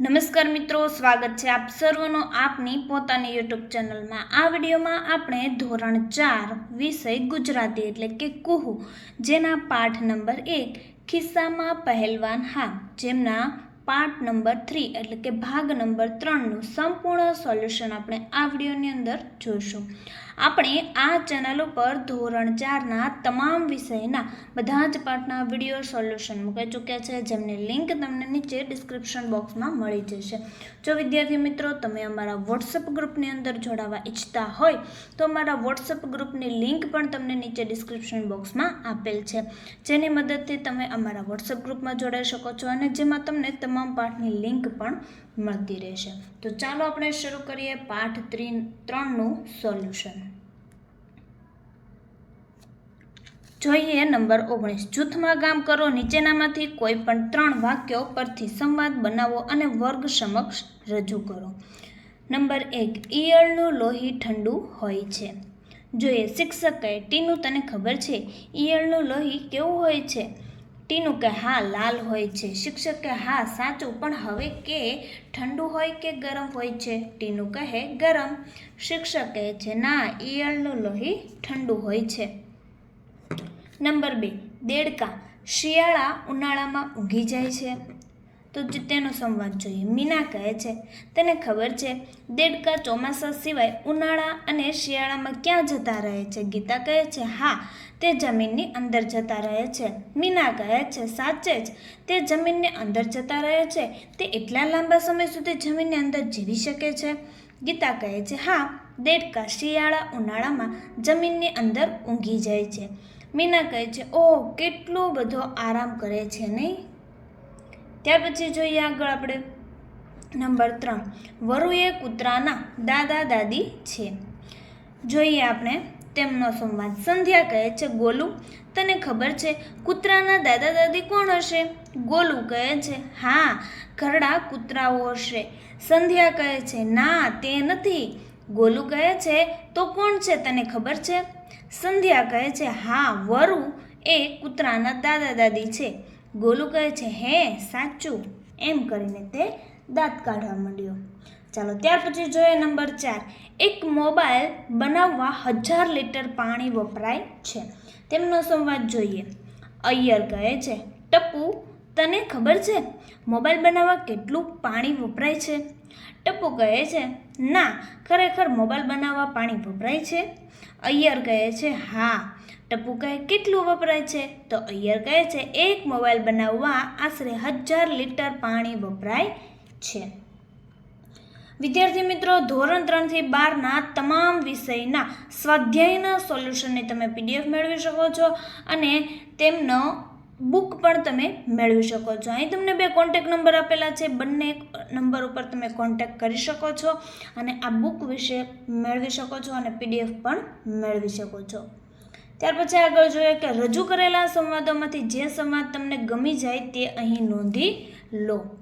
નમસ્કાર મિત્રો, સ્વાગત છે આપ સર્વનો આપની પોતાની યુટ્યુબ ચેનલમાં. આ વિડીયોમાં આપણે ધોરણ ચાર વિષય ગુજરાતી એટલે કે કુહુ, જેના પાઠ નંબર એક, ખિસ્સામાં પહેલવાન હા, જેમના પાઠ નંબર થ્રી એટલે કે ભાગ નંબર ત્રણનું સંપૂર્ણ સોલ્યુશન આપણે આ વિડીયોની અંદર જોઈશું. આપણે આ ચેનલ ઉપર ધોરણ ચારના તમામ વિષયના બધા જ પાઠના વીડિયો સોલ્યુશન મૂકી ચૂક્યા છે, જેમની લિંક તમને નીચે ડિસ્ક્રિપ્શન બોક્સમાં મળી જશે. જો વિદ્યાર્થી મિત્રો તમે અમારા વોટ્સઅપ ગ્રુપની અંદર જોડાવા ઈચ્છતા હોય, તો અમારા વોટ્સઅપ ગ્રુપની લિંક પણ તમને નીચે ડિસ્ક્રિપ્શન બોક્સમાં આપેલ છે. જેની મદદથી તમે અમારા વોટ્સઅપ ગ્રુપમાં જોડાઈ શકો છો અને જેમાં તમને તમામ પાઠની લિંક પણ મળતી રહેશે. તો ચાલો આપણે શરૂ કરીએ પાઠ ત્રી, ત્રણનું સોલ્યુશન. જોઈએ નંબર ઓગણીસ. જૂથમાં કામ કરો, નીચેનામાંથી કોઈ પણ ત્રણ વાક્યો પરથી સંવાદ બનાવો અને વર્ગ સમક્ષ રજૂ કરો. નંબર એક. ઈયળનું લોહી ઠંડુ હોય છે. જોઈએ, શિક્ષકે, ટીનું તને ખબર છે? ઈયળનું લોહી કેવું હોય છે? ટીનું કે હા લાલ હોય છે. શિક્ષક હા સાચું, પણ હવે કે ઠંડુ હોય કે ગરમ હોય છે? ટીનું કહે ગરમ. શિક્ષક કહે છે, ના, ઈયળનું લોહી ઠંડુ હોય છે. નંબર બે, દેડકા. શિયાળા ઉનાળામાં ઊંઘી જાય છે. તો જ તેનો સંવાદ જોઈએ. મીના કહે છે, તેને ખબર છે, દેડકા ચોમાસા સિવાય ઉનાળા અને શિયાળામાં ક્યાં જતા રહે છે? ગીતા કહે છે, હા, તે જમીનની અંદર જતા રહે છે. મીના કહે છે, સાચે જ, તે જમીનની અંદર જતા રહે છે. તે એટલા લાંબા સમય સુધી જમીનની અંદર જીવી શકે છે? ગીતા કહે છે, હા, દેડકા શિયાળા ઉનાળામાં જમીનની અંદર ઊંઘી જાય છે. મીના કહે છે, ઓહ, કેટલો બધો આરામ કરે છે નહીં? ત્યાર પછી જોઈએ આગળ આપણે. નંબર ત્રણ વરુ એ કૂતરાના દાદા દાદી છે. જોઈએ આપણે તેમનો સંવાદ. સંધ્યા કહે છે, ગોલું, તને ખબર છે કૂતરાના દાદા દાદી કોણ હશે? ગોલું કહે છે, હા, ઘરડા કૂતરાઓ હશે. સંધ્યા કહે છે, ના, તે નથી. ગોલું કહે છે, તો કોણ છે તને ખબર છે? સંધ્યા કહે છે, હા, વરુ એ કૂતરાના દાદા દાદી છે. ગોલુ કહે છે, હે, સાચું. એમ કરીને તે દાંત કાઢવા માંડ્યો. ચાલો, ત્યાર પછી જોઈએ નંબર ચાર. એક મોબાઈલ બનાવવા હજાર લીટર પાણી વપરાય છે. તેમનો સંવાદ જોઈએ. અય્યર કહે છે ટપ્પુ તને ખબર છે, મોબાઈલ બનાવવા કેટલું પાણી વપરાય છે? ટપ્પુ કહે છે, ના, ખરેખર મોબાઈલ બનાવવા પાણી વપરાય છે. અય્યર કહે છે, હા ટપ્પુ કહે, કેટલું વપરાય છે? તો અય્યર કહે છે, એક મોબાઈલ બનાવવા આશરે હજાર લીટર પાણી વપરાય છે. વિદ્યાર્થી મિત્રો, ધોરણ ત્રણથી બારના તમામ વિષયના સ્વાધ્યાયના સોલ્યુશનની તમે પીડીએફ મેળવી શકો છો અને તેમનો બુક પણ તમે મેળવી શકો છો. અહીં તમને બે કોન્ટેક નંબર આપેલા છે, બંને નંબર ઉપર તમે કોન્ટેક કરી શકો છો અને આ બુક વિશે મેળવી શકો છો અને પીડીએફ પણ મેળવી શકો છો. ત્યાર પછી આગળ જોઈએ કે રજૂ કરેલા સંવાદોમાંથી જે સંવાદ તમને ગમી જાય તે અહીં નોંધી લો.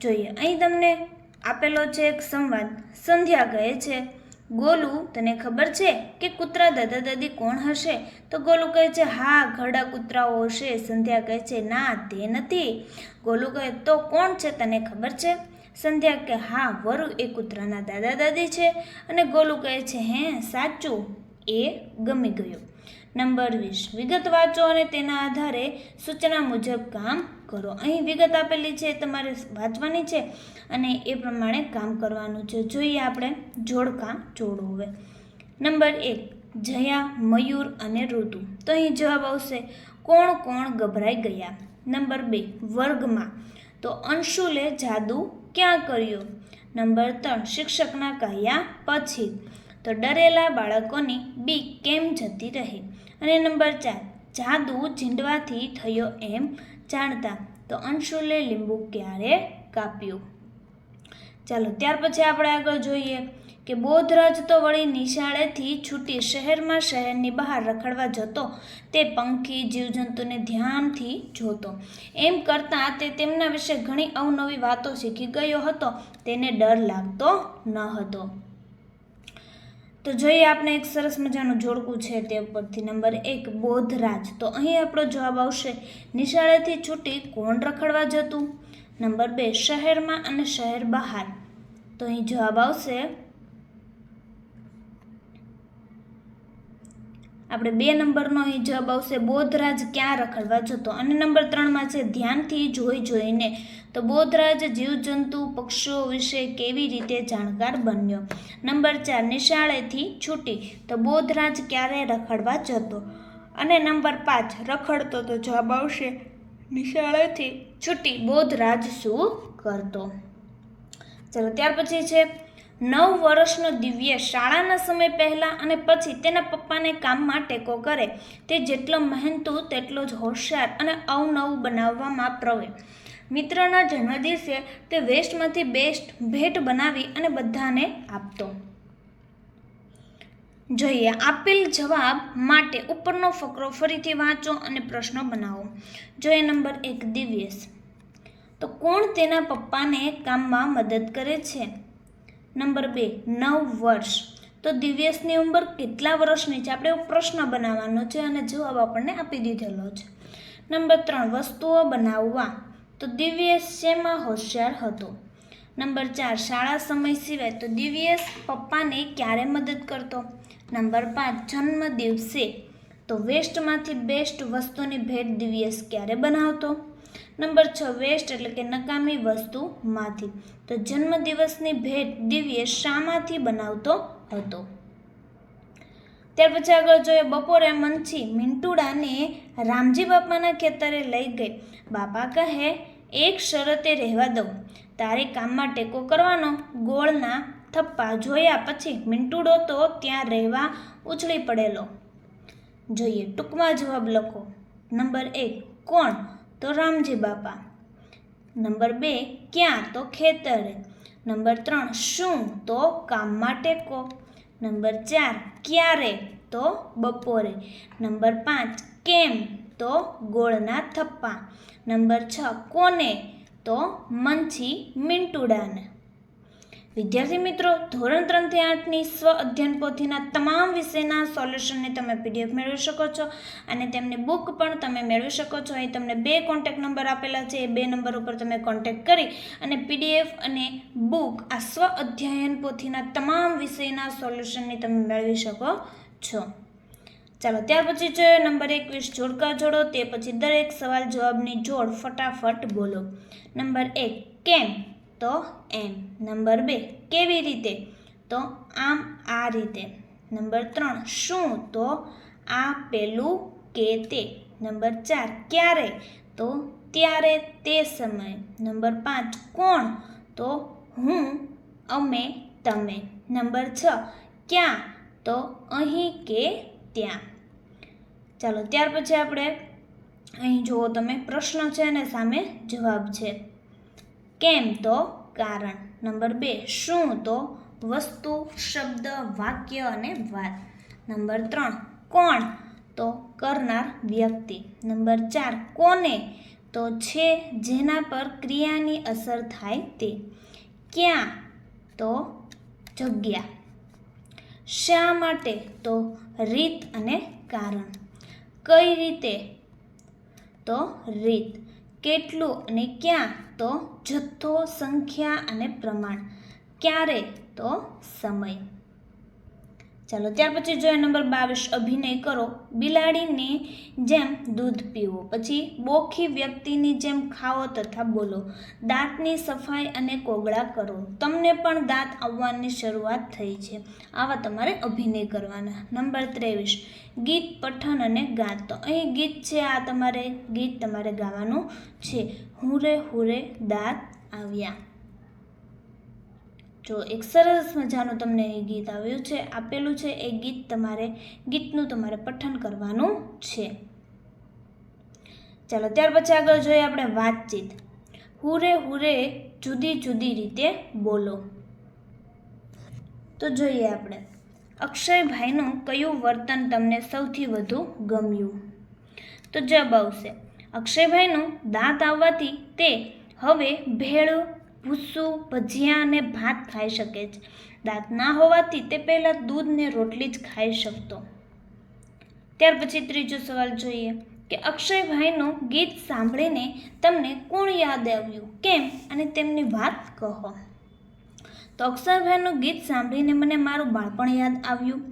જોઈએ, અહીં તમને આપેલો છે એક સંવાદ. સંધ્યા કહે છે, ગોલુ, તને ખબર છે કે કૂતરા દાદા દાદી કોણ હશે? તો ગોલુ કહે છે, હા, ઘરડા કૂતરાઓ હશે. સંધ્યા કહે છે, ના, તે નથી. ગોલુ કહે, તો કોણ છે તને ખબર છે? સંધ્યા કે હા, વરુ એ કૂતરાના દાદા દાદી છે. અને ગોલુ કહે છે, હે, સાચું, એ ગમી ગયું. નંબર વીસ. વિગત વાંચો અને તેના આધારે સૂચના મુજબ કામ કરો. અહીં વિગત આપેલી છે, તમારે વાંચવાની છે અને એ પ્રમાણે કામ કરવાનું છે. જોઈએ આપણે જોડકા જોડો હવે. નંબર એક, જયા, મયુર અને ઋતુ. તો અહીં જવાબ આવશે, કોણ કોણ ગભરાઈ ગયા? નંબર બે, વર્ગમાં. તો અંશુલે જાદુ ક્યાં કર્યો? નંબર ત્રણ, શિક્ષકના કહ્યા પછી. તો ડરેલા બાળકોની બી કેમ જતી રહે? અને નંબર ચાર, જાદુ ઝીંડવાથી થયો એમ જાણતા તો અંશુલે લીંબુ ક્યારે કાપ્યું? ચાલો, ત્યાર પછી આપણે આગળ જોઈએ કે બોધરાજ તો વળી નિશાળેથી છૂટી શહેરમાં શહેરની બહાર રખડવા જતો, તે પંખી જીવજંતુને ધ્યાનથી જોતો. એમ કરતાં તે તેમના વિશે ઘણી અવનવી વાતો શીખી ગયો હતો, તેને ડર લાગતો ન હતો. તો જોઈએ આપણે એક સરસ મજાનું જોડકું છે તે ઉપરથી નંબર એક, બોધરાજ. તો અહીં આપણો જવાબ આવશે, નિશાળેથી છૂટી કોણ રખડવા જતું? નંબર બે, શહેરમાં અને શહેર બહાર. તો અહીં જવાબ આવશે આપણે બે નંબરનો અહીં જવાબ આવશે, બોધરાજ ક્યાં રખડવા જતો અને નંબર ત્રણમાં છે, ધ્યાનથી જોઈ જોઈને. તો બોધરાજ જીવજંતુ પક્ષીઓ વિશે કેવી રીતે જાણકાર બન્યો? નંબર ચાર, નિશાળેથી છૂટી. તો બોધરાજ ક્યારે રખડવા જતો? અને નંબર પાંચ, રખડતો તો જવાબ આવશે, નિશાળેથી છૂટી. બોધરાજ શું કરતો? ચલો, ત્યાર પછી છે નવ વર્ષનો દિવ્ય શાળાના સમય પહેલાં અને પછી તેના પપ્પાને કામમાં ટેકો કરે. તે જેટલો મહેનતુ, તેટલો જ હોશિયાર અને અવનવું બનાવવામાં પ્રવે. મિત્રના જન્મદિવસે તે વેસ્ટમાંથી બેસ્ટ ભેટ બનાવી અને બધાને આપતો. જોઈએ, આપેલ જવાબ માટે ઉપરનો ફકરો ફરીથી વાંચો અને પ્રશ્નો બનાવો. જોઈએ, નંબર એક, દિવ્યેશ. તો કોણ તેના પપ્પાને કામમાં મદદ કરે છે? નંબર બે, નવ વર્ષ. તો દિવ્યેશની ઉંમર કેટલા વર્ષની છે? આપણે પ્રશ્ન બનાવવાનો છે અને જવાબ આપણને આપી દીધેલો છે. નંબર ત્રણ, વસ્તુઓ બનાવવા. તો દિવ્યેશ શેમાં હોશિયાર હતો? નંબર ચાર, શાળા સમય સિવાય. તો દિવ્યેશ પપ્પાને ક્યારે મદદ કરતો? નંબર પાંચ જન્મ દિવસે તો વેસ્ટમાંથી બેસ્ટ વસ્તુની ભેટ દિવ્યેશ ક્યારે બનાવતો? નંબર છ વેસ્ટ એટલે કે નકામી વસ્તુમાંથી તો જન્મદિવસની ભેટ દિવ્ય શામાંથી બનાવતો હતો. ત્યાર પછી આગળ જોઈએ, બપોરે મંછી મિન્ટુડાને રામજી બાપાના ખેતરે લઈ ગઈ. બાપા કહે, એક શરતે રહેવા દઉં. તારે કામમાં ટેકો કરવાનો. ગોળના થપ્પા જોયા પછી મિન્ટુડો તો ત્યાં રહેવા ઉછળી પડેલો. જોઈએ, ટૂંકમાં જવાબ લખો. નંબર એક, કોણ? તો રામજી બાપા. નંબર બે, ક્યાં? તો ખેતરે. નંબર ત્રણ, શું? તો કામ માટે કો. નંબર ચાર, ક્યારે? તો બપોરે. નંબર પાંચ, કેમ? તો ગોળના થપ્પા. નંબર છ, કોને? તો મંછી મિન્ટુડાને વિદ્યાર્થી મિત્રો, ધોરણ ત્રણથી આઠની સ્વ અધ્યયન પોથીના તમામ વિષયના સોલ્યુશનને તમે પીડીએફ મેળવી શકો છો અને તેમની બુક પણ તમે મેળવી શકો છો. અહીં તમને બે કોન્ટેક નંબર આપેલા છે. એ બે નંબર ઉપર તમે કોન્ટેક્ટ કરી અને પીડીએફ અને બુક આ સ્વ અધ્યયન પોથીના તમામ વિષયના સોલ્યુશનને તમે મેળવી શકો છો. ચાલો, ત્યાર પછી જોઈએ નંબર એકવીસ, જોડકા જોડો. તે પછી દરેક સવાલ જવાબની જોડ ફટાફટ બોલો. નંબર એક, કેમ? તો એમ. નંબર બે, કેવી રીતે? તો આમ આ રીતે. નંબર ત્રણ, શું? તો આ પેલું કે તે. નંબર ચાર, ક્યારે? તો ત્યારે તે સમય. નંબર પાંચ, કોણ? તો હું, અમે, તમે. નંબર છ, ક્યાં? તો અહીં કે ત્યાં. ચાલો, ત્યાર પછી આપણે અહીં જુઓ તમે, પ્રશ્ન છે અને સામે જવાબ છે. કેમ તો? કારણ નંબર બે, શું તો? વસ્તુ, શબ્દ, વાક્ય અને વાત. નંબર ત્રણ, કોણ તો? કરનાર વ્યક્તિ. નંબર ચાર, કોને તો? છે જેના પર ક્રિયાની અસર થાય તે. ક્યાં તો? જગ્યા. શા માટે તો? રીત અને કારણ. કઈ રીતે તો? રીત. કેટલું અને ક્યાં? તો જથ્થો સંખ્યા અને પ્રમાણ. ક્યારે? તો સમય. ચાલો, ત્યાર પછી જોઈએ નંબર બાવીસ અભિનય કરો, બિલાડીની જેમ દૂધ પીવો, પછી બોખી વ્યક્તિની જેમ ખાઓ તથા બોલો, દાંતની સફાઈ અને કોગળા કરો. તમને પણ દાંત આવવાની શરૂઆત થઈ છે. આવા તમારે અભિનય કરવાના. નંબર ત્રેવીસ, ગીત પઠન અને ગાતો. અહીં ગીત છે, આ તમારે ગીત તમારે ગાવાનું છે. હુરે હુરે દાંત આવ્યા. જો એક સરસ મજાનું તમને એ ગીત આવ્યું છે, આપેલું છે, એ ગીત તમારે, ગીતનું તમારે પઠન કરવાનું છે. ચાલો, ત્યાર પછી આગળ જોઈએ આપણે વાતચીત. હુરે હુરે જુદી જુદી રીતે બોલો. તો જોઈએ આપણે. અક્ષયભાઈનું કયું વર્તન તમને સૌથી વધુ ગમ્યું? તો જવાબ આવશે. અક્ષયભાઈનું દાંત આવવાથી તે હવે ભેળ ભૂસું, ભજીયા અને ભાત ખાઈ શકે છે. દાંત ના હોવાથી તે પહેલાં દૂધ ને રોટલી જ ખાઈ શકતો. ત્યાર પછી ત્રીજો સવાલ જોઈએ કે અક્ષયભાઈનું ગીત સાંભળીને તમને કોણ યાદ આવ્યું? કેમ? અને તેમની વાત કહો. તો અક્ષરભાઈનું ગીત સાંભળીને મને મારું બાળપણ યાદ આવ્યું.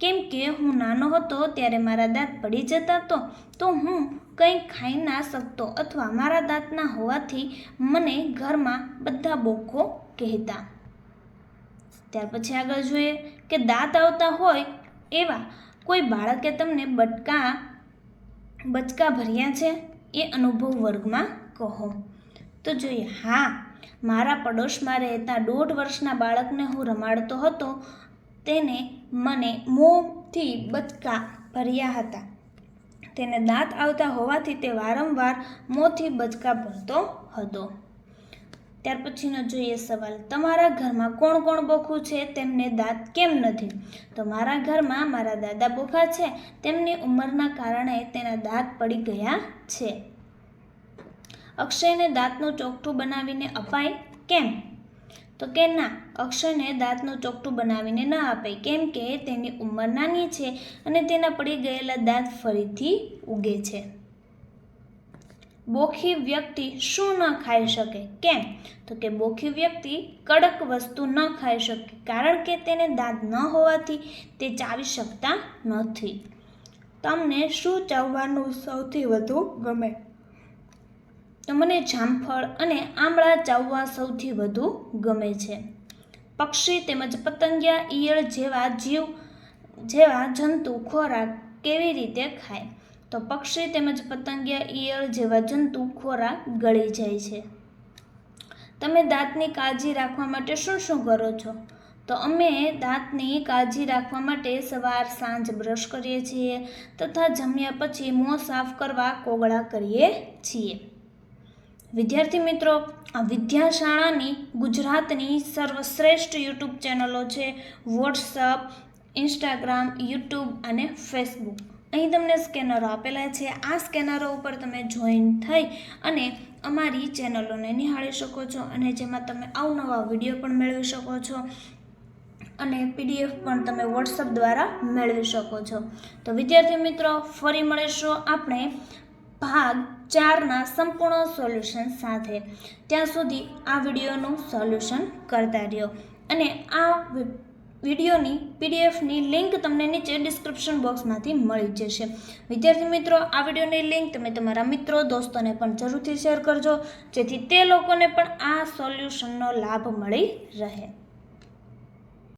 કેમ કે હું નાનો હતો ત્યારે મારા દાંત પડી જતા તો તો હું કંઈ ખાઈ ના શકતો અથવા મારા દાંતના હોવાથી મને ઘરમાં બધા બોખો કહેતા. ત્યાર પછી આગળ જોઈએ કે દાંત આવતા હોય એવા કોઈ બાળકે તમને બટકા, બચકા ભર્યા છે એ અનુભવ વર્ગમાં કહો. તો જોઈએ, હા, મારા પડોશમાં રહેતા દોઢ વર્ષના બાળકને હું રમાડતો હતો, તેને મને મોંથી બચકા ભર્યા હતા. તેને દાંત આવતા હોવાથી તે વારંવાર મોંથી બચકા ભરતો હતો. ત્યાર પછીનો જોઈએ સવાલ, તમારા ઘરમાં કોણ કોણ બોખું છે? તેમને દાંત કેમ નથી? તો મારા ઘરમાં મારા દાદા બોખા છે. તેમની ઉંમરના કારણે તેના દાંત પડી ગયા છે. અક્ષયને દાંતનું ચોખ્ઠું બનાવીને અપાય કેમ? તો કે ના અક્ષયને દાંતનું ચોકઠું બનાવીને ન આપે. કેમ કે તેની ઉંમર નાની છે અને તેના પડી ગયેલા દાંત ફરીથી ઉગે છે. બોખી વ્યક્તિ શું ન ખાઈ શકે? કેમ? તો કે બોખી વ્યક્તિ કડક વસ્તુ ન ખાઈ શકે, કારણ કે તેને દાંત ન હોવાથી તે ચાવી શકતા નથી. તમને શું ચાવવાનું સૌથી વધુ ગમે? મને જામફળ અને આમળા ચાવવા સૌથી વધુ ગમે છે. પક્ષી તેમજ પતંગિયા, ઈયળ જેવા જીવ, જેવા જંતુ ખોરાક કેવી રીતે ખાય? તો પક્ષી તેમજ પતંગિયા, ઈયળ જેવા જંતુ ખોરાક ગળી જાય છે. તમે દાંતની કાળજી રાખવા માટે શું શું કરો છો? તો અમે દાંતની કાળજી રાખવા માટે સવાર, સાંજ બ્રશ કરીએ છીએ તથા જમ્યા પછી મોં સાફ કરવા કોગળા કરીએ છીએ. વિદ્યાર્થી મિત્રો, આ વિદ્યાશાળાની ગુજરાતની સર્વશ્રેષ્ઠ યુટ્યુબ ચેનલો છે વોટ્સઅપ, ઇન્સ્ટાગ્રામ, યુટ્યુબ અને ફેસબુક. અહીં તમને સ્કેનરો આપેલા છે. આ સ્કેનરો ઉપર તમે જોઈન થઈ અને અમારી ચેનલોને નિહાળી શકો છો અને જેમાં તમે અવનવા વીડિયો પણ મેળવી શકો છો અને પીડીએફ પણ તમે વોટ્સઅપ દ્વારા મેળવી શકો છો. તો વિદ્યાર્થી મિત્રો, ફરી મળીશું આપણે ભાગ ચારના સંપૂર્ણ સોલ્યુશન સાથે. ત્યાં સુધી આ વિડીયોનું સોલ્યુશન કરતા રહ્યો. અને આ વિડીયોની પીડીએફની લિંક તમને નીચે ડિસ્ક્રિપ્શન બોક્સમાંથી મળી જશે. વિદ્યાર્થી મિત્રો, આ વિડીયોની લિંક તમે તમારા મિત્રો, દોસ્તોને પણ જરૂરથી શેર કરજો, જેથી તે લોકોને પણ આ સોલ્યુશનનો લાભ મળી રહે.